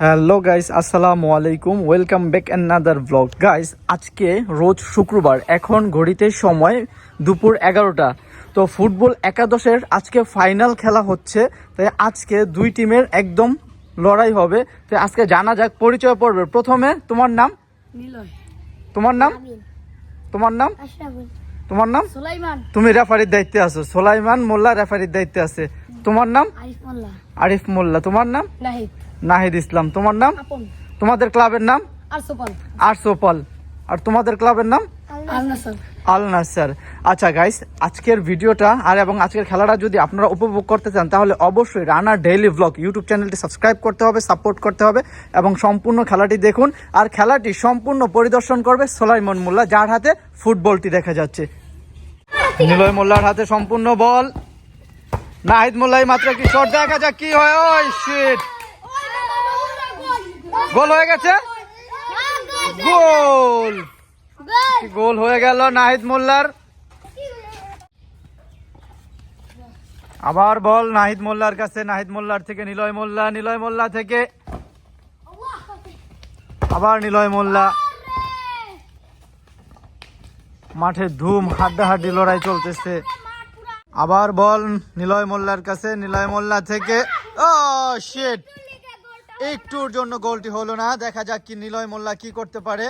Hello guys আসসালামু আলাইকুম welcome back another blog guys আজকে রোজ শুক্রবার। এখন ঘড়িতে সময় দুপুর এগারোটা। তো ফুটবল একাদশের আজকে ফাইনাল খেলা হচ্ছে। তাই আজকে দুই টিমের একদম লড়াই হবে। তো আজকে জানা যাক পরিচয় পড়বে প্রথমে তোমার নাম? তোমার নাম? তোমার নাম? তোমার নাম? সুলাইমান। তুমি রেফারির দায়িত্বে আছো। সোলাইমান মোল্লা রেফারির দায়িত্বে আছে। তোমার নাম? আরিফ মোল্লা। তোমার নাম? নাহিদ। ইসলাম। তোমার নাম? তোমাদের ক্লাবের নাম? আর সোপাল আরসোপাল। আর তোমাদের ক্লাবের নাম? আল নাসার। আচ্ছা গাইস আজকের ভিডিওটা আর এবং আজকের খেলাটা যদি আপনারা উপভোগ করতে চান তাহলে অবশ্যই রানা ডেইলি ব্লগ ইউটিউব চ্যানেলটি সাবস্ক্রাইব করতে হবে সাপোর্ট করতে হবে এবং সম্পূর্ণ খেলাটি দেখুন। আর খেলাটি সম্পূর্ণ পরিদর্শন করবে সোলাইমন মোল্লা যার হাতে ফুটবলটি দেখা যাচ্ছে। নিলয় মোল্লার হাতে সম্পূর্ণ বল। নাহিদ মোল্লাই মাত্র কি শট দেখা যাক কি হয়। ওই শিট গোল হয়ে গেছে? গোল। গোল হয়ে গেল নাহিদ মোল্লার। আবার বল, নাহিদ মোল্লার কাছে। নাহিদ মোল্লার থেকে নিলয় মোল্লা নিলয় মোল্লা থেকে। আবার নিলয় মোল্লা। মাঠে ধুম, হাড্ডাহাড্ডি লড়াই চলতেছে। আবার বল নিলয় মোল্লার কাছে নিলয় মোল্লা থেকে। ও শিট একটুর জন্য গোলটি হলো না। দেখা যাক কি নিলয় মোল্লা কি করতে পারে।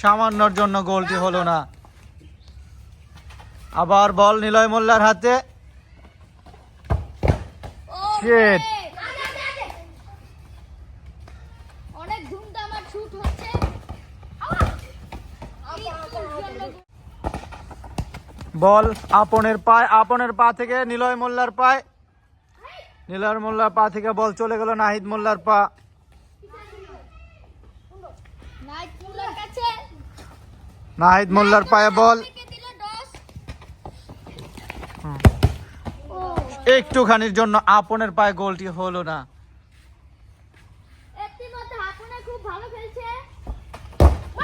সামান্যর জন্য গোলটি হলো না। আবার বল নিলয় মোল্লার হাতে। Shit. অনেক ধুমধাম আর শুট হচ্ছে বল আপনের পায় আপনের পা থেকে নিলয় মোল্লার পায়। নিলয় মোল্লার পা থেকে বল চলে গেল নাহিদ মোল্লার পা। নাহিদ মোল্লার পায়ে বল। একটুখানির জন্য আপনের পায়ে গোলটি হলো না।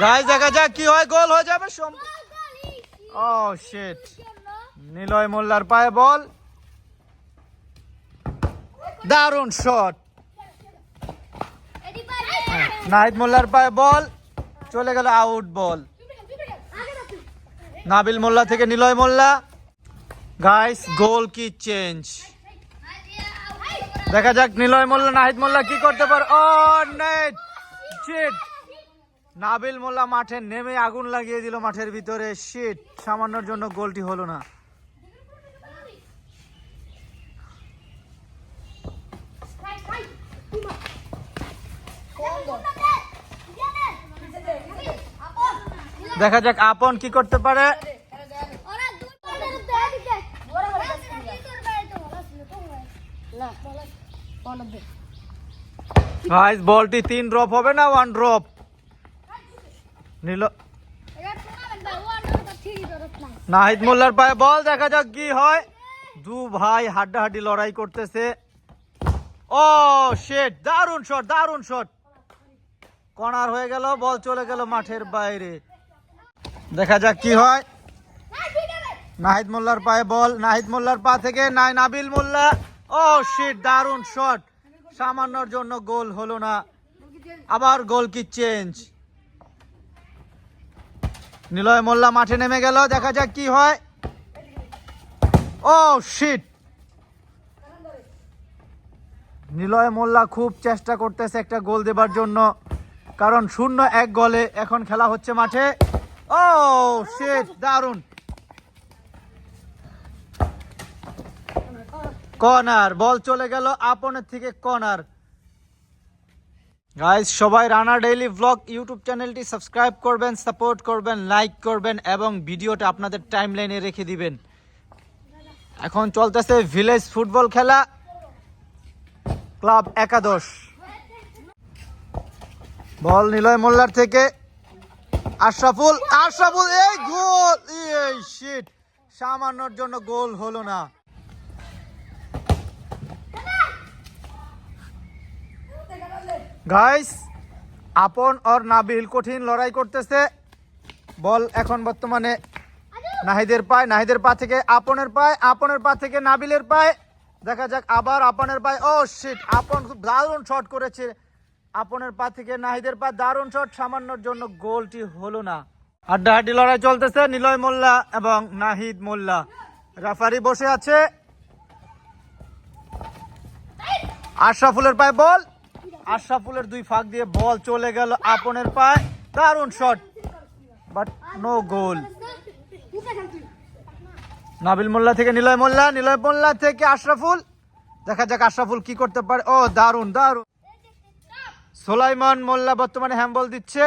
গাইস দেখা যাক কি হয় গোল হয়ে যাবে সম গোল, গোল, ইস, ইস, ও শিট জন্য। নিলয় মোল্লার পায়ে বল। দারুণ শট নাহিদ মোল্লার পায়ে বল। চলে গেল আউট বল। নাবিল মোল্লা থেকে নিলয় মোল্লা। গাইস গোল কি চেঞ্জ দেখা যাক নিলয় মোল্লা, নাহিদ মোল্লা কি করতে পারে? Oh net shit Nabil Molla মাঠে নেমে আগুন লাগিয়ে দিল মাঠের ভিতরে। শিট সামান্যর জন্য গোলটি হলো না। দেখা যাক আপন কি করতে পারে। বলটি তিন ড্রপ হবে না ওয়ান ড্রপ নিল এবার tournament ভাই, ও আর নয়তো ঠিকই ধরত না। নাহিদ মোল্লার পায়ে বল দেখা যাক কি হয়। দু ভাই হাড্ডাহাড্ডি লড়াই করতেছে। ও শেট দারুণ শট দারুণ শট কর্নার হয়ে গেল বল চলে গেল মাঠের বাইরে। দেখা যাক কি হয়। নাহিদ মোল্লার পায়ে বল নাহিদ মোল্লার পা থেকে নাই নাবিল মোল্লা। ও শিট দারুণ শট সামান্যর জন্য গোল হলো না। আবার গোল কি চেঞ্জ নিলয় মোল্লা মাঠে নেমে গেল, দেখা যাক কি হয়। ও শিট নিলয় মোল্লা খুব চেষ্টা করতেছে একটা গোল দেবার জন্য, কারণ শূন্য এক গোলে এখন খেলা হচ্ছে মাঠে। ও শিট দারুণ! কর্নার, বল চলে গেল আপনের থেকে কর্নার। গাইস সবাই রানা ডেইলি ব্লগ ইউটিউব চ্যানেলটি সাবস্ক্রাইব করবেন সাপোর্ট করবেন লাইক করবেন এবং ভিডিওটা আপনাদের টাইম লাইনে রেখে দিবেন। এখন চলতেছে ভিলেজ ফুটবল খেলা ক্লাব একাদশ। বল নিলয় মোল্লার থেকে, আশরাফুল আশরাফুল, এই গোল এই শিট সামান্যর জন্য গোল হলো না। গাইস আপন আর নাবিল কঠিন লড়াই করতেছে। বল এখন বর্তমানে নাহিদের পায়, নাহিদের পা থেকে আপনের পায়, আপনের পা থেকে নাবিলের পায়। দেখা যাক আবার আপনের পায়। ও শিট আপন খুব দারুণ শট করেছে। আপনের পা থেকে নাহিদের পা, দারুণ শট সামান্যর জন্য গোলটি হলো না। হাড্ডাহাড্ডি লড়াই চলতেছে নিলয় মোল্লা এবং নাহিদ মোল্লা। রাফারি বসে আছে। আশরাফুলের পায় বল। আশরাফুলের দুই ফাঁক দিয়ে বল চলে গেল আপনের পায়। দারুণ shot but no goal Nabil Molla থেকে নিলয় মোল্লা নিলয় মোল্লা থেকে আশরাফুল। দেখা যাক আশরাফুল কি করতে পারে। ও, দারুণ দারুণ। সোলাইমান মোল্লা বর্তমানে হ্যাম্বল দিচ্ছে।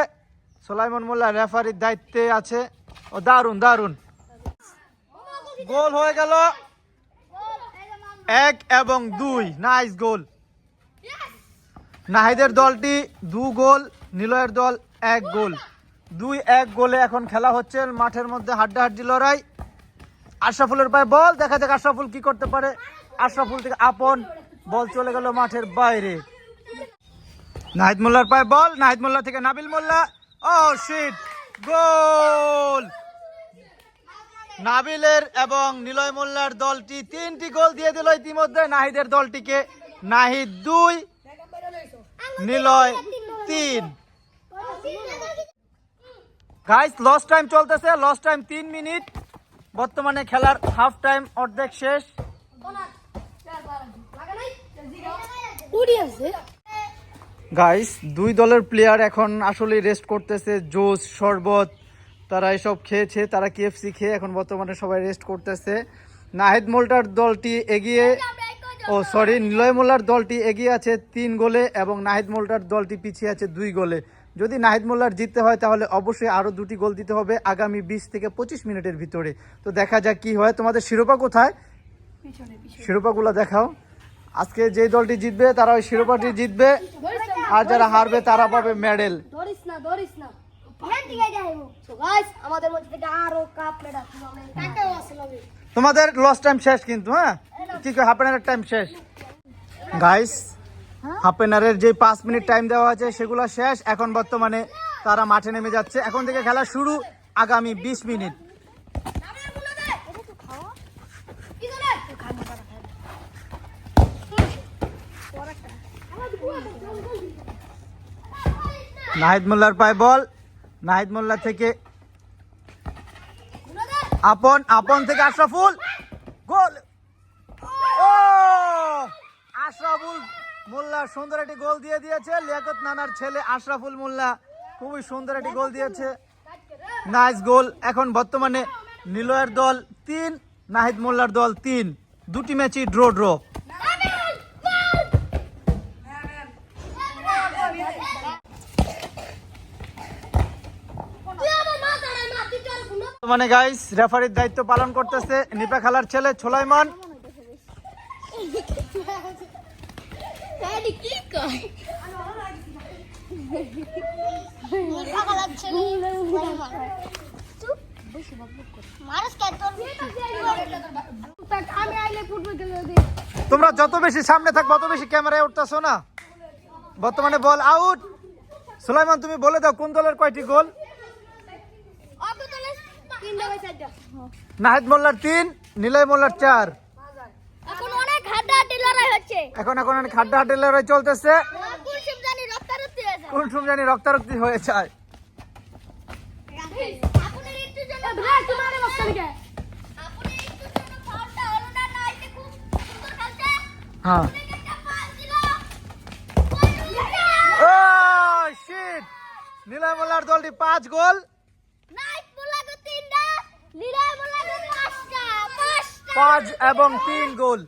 সোলাইমান মোল্লা রেফারির দায়িত্বে আছে। ও, দারুণ দারুণ। গোল হয়ে গেল। এক এবং দুই। নাইস গোল নাহিদের দলটি দু গোল, নিলয়ের দল এক গোল। দুই এক গোলে এখন খেলা হচ্ছে। মাঠের মধ্যে হাড্ডাহাড্ডি লড়াই। আশরাফুলের পায়ে বল। দেখা যাক আশরাফুল কি করতে পারে। আশরাফুল থেকে আপন বল চলে গেল মাঠের বাইরে। নাহিদ মোল্লার পায়ে বল। নাহিদ মোল্লা থেকে নাবিল মোল্লা। ও শিট গোল! নাবিলের এবং নিলয় মোল্লার দলটি তিনটি গোল দিয়ে দিল ইতিমধ্যে। নাহিদের দলটিকে নাহিদ দুই নিলয়, তিন। গাইস লস টাইম চলতেছে লস টাইম তিন মিনিট। বর্তমানে খেলার হাফ টাইম অর্ধেক শেষ। গাইস দুই দলের প্লেয়ার এখন আসলে রেস্ট করতেছে জোস শরবত, তারা এসব খেয়েছে, তারা কেএফসি খেয়ে এখন বর্তমানে সবাই রেস্ট করতেছে। নাহিদ মোল্টার দলটি এগিয়ে ও সরি নিলয় মোল্লার দলটি এগিয়ে আছে তিন গোলে এবং নাহিদ মোল্লার দলটি পিছিয়ে আছে দুই গোলে। যদি নাহিদ মোল্লার জিততে হয় তাহলে অবশ্যই আরও দুটি গোল দিতে হবে আগামী বিশ থেকে পঁচিশ মিনিটের ভিতরে। তো দেখা যাক কি হয়। তোমাদের শিরোপা কোথায়? শিরোপাগুলো দেখাও। আজকে যে দলটি জিতবে তারা ওই শিরোপাটি জিতবে। আর যারা হারবে তারা পাবে মেডেল। তোমাদের লস টাইম শেষ কিন্তু হ্যাঁ? কি হাফ এন আওয়ারের টাইম শেষ। গাইস হাফ এন আওয়ারের যে পাঁচ মিনিট টাইম দেওয়া আছে সেগুলো শেষ। এখন বর্তমানে তারা মাঠে নেমে যাচ্ছে। এখন থেকে খেলা শুরু আগামী বিশ মিনিট নাহিদ মোল্লার পায় বল। নাহিদ মোল্লা থেকে আপন আপন থেকে আশরাফুল। গোল! আশরাফুল মোল্লা সুন্দর একটি গোল দিয়ে দিয়েছে। লিয়াকত নানার ছেলে আশরাফুল মোল্লা খুবই সুন্দর একটি গোল দিয়েছে। Nice goal. এখন বর্তমানে নিলয়ের দল তিন, নাহিদ মোল্লার দল তিন। দুটি ম্যাচই ড্র ড্র। মানে গাইস রেফারির দায়িত্ব পালন করতেছে নিপা খেলার ছেলে ছোলাইমান কি কয়? তোমরা যত বেশি সামনে থাকবে তত বেশি ক্যামেরায় উঠতেছো না? বর্তমানে বল আউট সুলাইমান তুমি বলে দাও কোন দলের কয়টি গোল? নাহিদ মোল্লার তিন নিলয় মোল্লার চার এখন অনেক হাড্ডাহাড্ডি লড়াই হচ্ছে? এখন এখন অনেক হাড্ডা হাড্ডি লড়াই চলতেছে। কোন জানি রক্তারক্তি হয়ে যায়। হ্যাঁ। নিলয় মোল্লার দলটি পাঁচ গোল। পাঁচ এবং তিন গোল।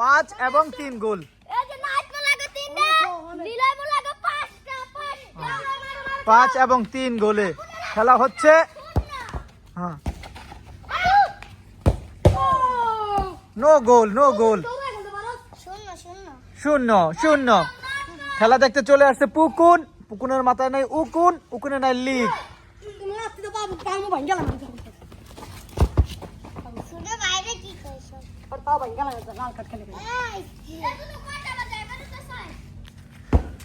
পাঁচ এবং তিন গোল। এই যে নাইট মোলাগো তিনটা লীলা মোলাগো পাঁচটা পাঁচটা পাঁচ এবং তিন গোলে। খেলা হচ্ছে? হ্যাঁ। No goal no goal. শূন্য শূন্য। শূন্য শূন্য খেলা দেখতে চলে আসছে পুকুন। পুকুনের মাথায় নাই উকুন উকুনে নাই লিগ শুনে বাইরে কি কইছো আর পাও ভাই গেল লাল কাট খেলে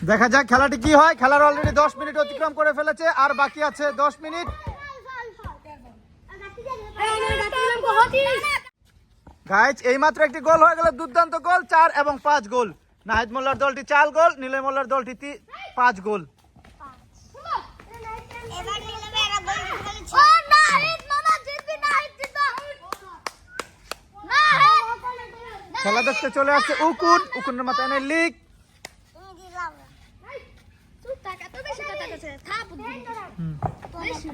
দেখা যাক খেলাটি কি হয়। খেলার অলরেডি দশ মিনিট অতিক্রম করে ফেলেছে আর বাকি আছে দশ মিনিট। গাইজ এইমাত্র একটি গোল হয়ে গেল দুর্দান্ত গোল চার এবং পাঁচ গোল। নাহিদ মোল্লার দলটি চার গোল নীলয় মোল্লার দলটি পাঁচ গোল। খেলা দেখতে চলে আসছে উকুন। উকুনের মাথায় থাপ বেশি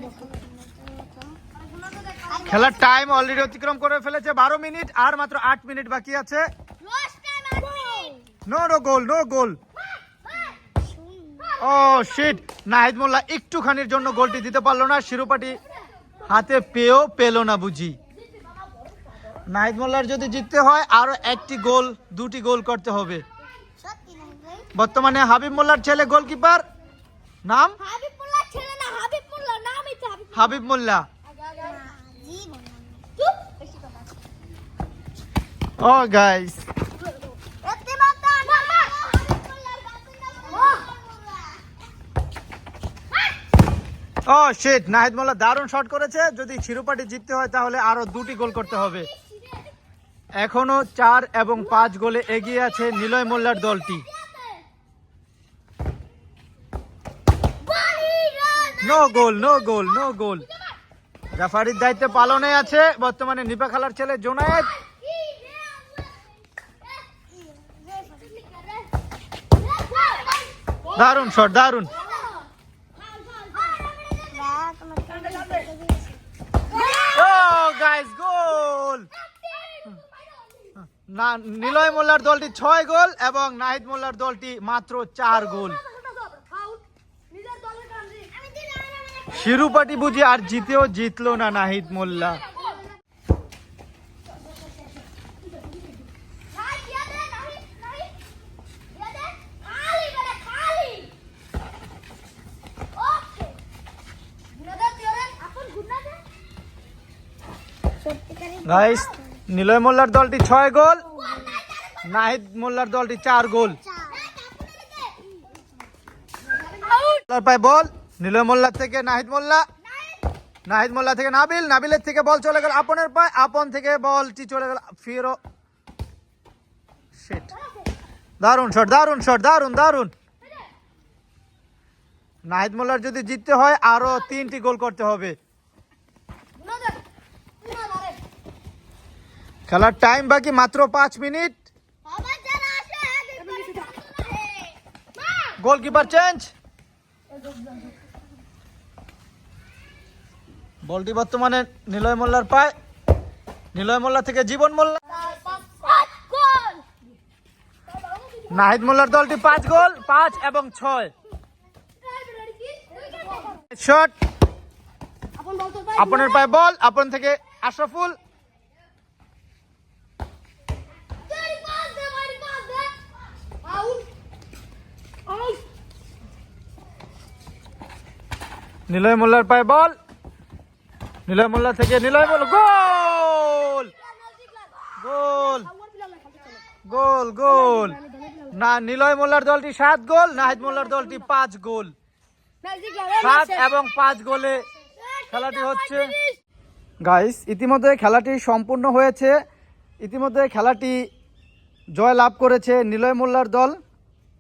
খেলার টাইম অলরেডি অতিক্রম করে ফেলেছে বারো মিনিট, আর মাত্র আট মিনিট বাকি আছে। আছে no no goal no goal oh shit Nahid Molla একটুখানির জন্য গোলটি দিতে পারল না। শিরোপাটি হাতে পেয়েও পেল না বুঝি। নাহিদ মোল্লার যদি জিততে হয় আরও একটি গোল দুটি গোল করতে হবে। বর্তমানে হাবিব মোল্লার ছেলে গোলকিপার। নাম? হাবিবুল্লাহ ছেলে না হাবিবুল্লাহ নামই তো Habib Habib Molla. Oh guys oh shit Nahid Molla দারুণ শট করেছে। যদি শিরোপাটি জিততে হয় তাহলে আরও দুটি গোল করতে হবে। এখনও চার এবং পাঁচ গোলে এগিয়ে আছে নিলয় মোল্লার দলটি। No goal no goal no goal. রেফারির দায়িত্বে পালনে আছে বর্তমানে নিপা খালার ছেলে জোনায়েদ। দারুণ শট, দারুণ। Oh guys goal. না, নিলয় মোল্লার দলটি ছয় গোল এবং নাহিদ মোল্লার দলটি মাত্র চার গোল। শিরুপাটি বুঝি আর জিতেও জিতলো না নাহিদ মোল্লা। গাইস নিলয় মোল্লার দলটি ছয় গোল, নাহিদ মোল্লার দলটি চার গোল। পায় বল, নিলয় মোল্লার থেকে নাহিদ মোল্লা নাহিদ মোল্লা থেকে নাবিল, নাবিলের থেকে বল চলে গেল আপনের পায়, আপন থেকে বলটি চলে গেল ফিরো শিট দারুণ শট দারুণ শট দারুণ দারুণ। নাহিদ মোল্লার যদি জিততে হয়, আরও তিনটি গোল করতে হবে। খেলার টাইম বাকি মাত্র পাঁচ মিনিট। গোলকিপার চেঞ্জ বলটি বর্তমানে নিলয় মোল্লার পায়। নিলয় মোল্লা থেকে জীবন মোল্লা। নাহিদ মোল্লার দলটি পাঁচ গোল পাঁচ এবং ছয়। শট আপনের পায়ে বল আপন থেকে আশরাফুল। নিলয় মোল্লার পায়ে বল। নিলয় মোল্লা থেকে নিলয় মোল্লা গোল! গোল! গোল গোল! না, নিলয় মোল্লার দলটি সাত গোল, নাহিদ মোল্লার দলটি পাঁচ গোল। সাত এবং পাঁচ গোলে খেলাটি হচ্ছে। গাইস, ইতিমধ্যে খেলাটি সম্পূর্ণ হয়েছে। ইতিমধ্যে খেলাটি জয় লাভ করেছে নিলয় মোল্লার দল,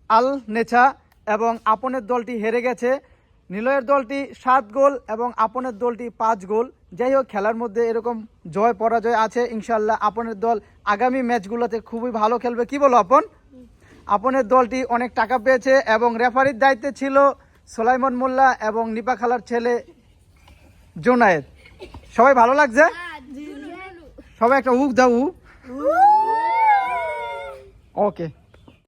আল নেছা এবং আপনের দলটি হেরে গেছে। নিলয়ের দলটি সাত গোল এবং আপনের দলটি পাঁচ গোল। যাই হোক খেলার মধ্যে এরকম জয় পরাজয় আছে ইনশাল্লাহ আপনের দল আগামী ম্যাচগুলোতে খুবই ভালো খেলবে। কি বলো আপন? আপনের দলটি অনেক টাকা পেয়েছে এবং রেফারির দায়িত্বে ছিল সোলাইমন মোল্লা এবং নিপা খালার ছেলে জোনায়েদ। সবাই ভালো লাগছে? সবাই একটা উক দাও উ ওকে।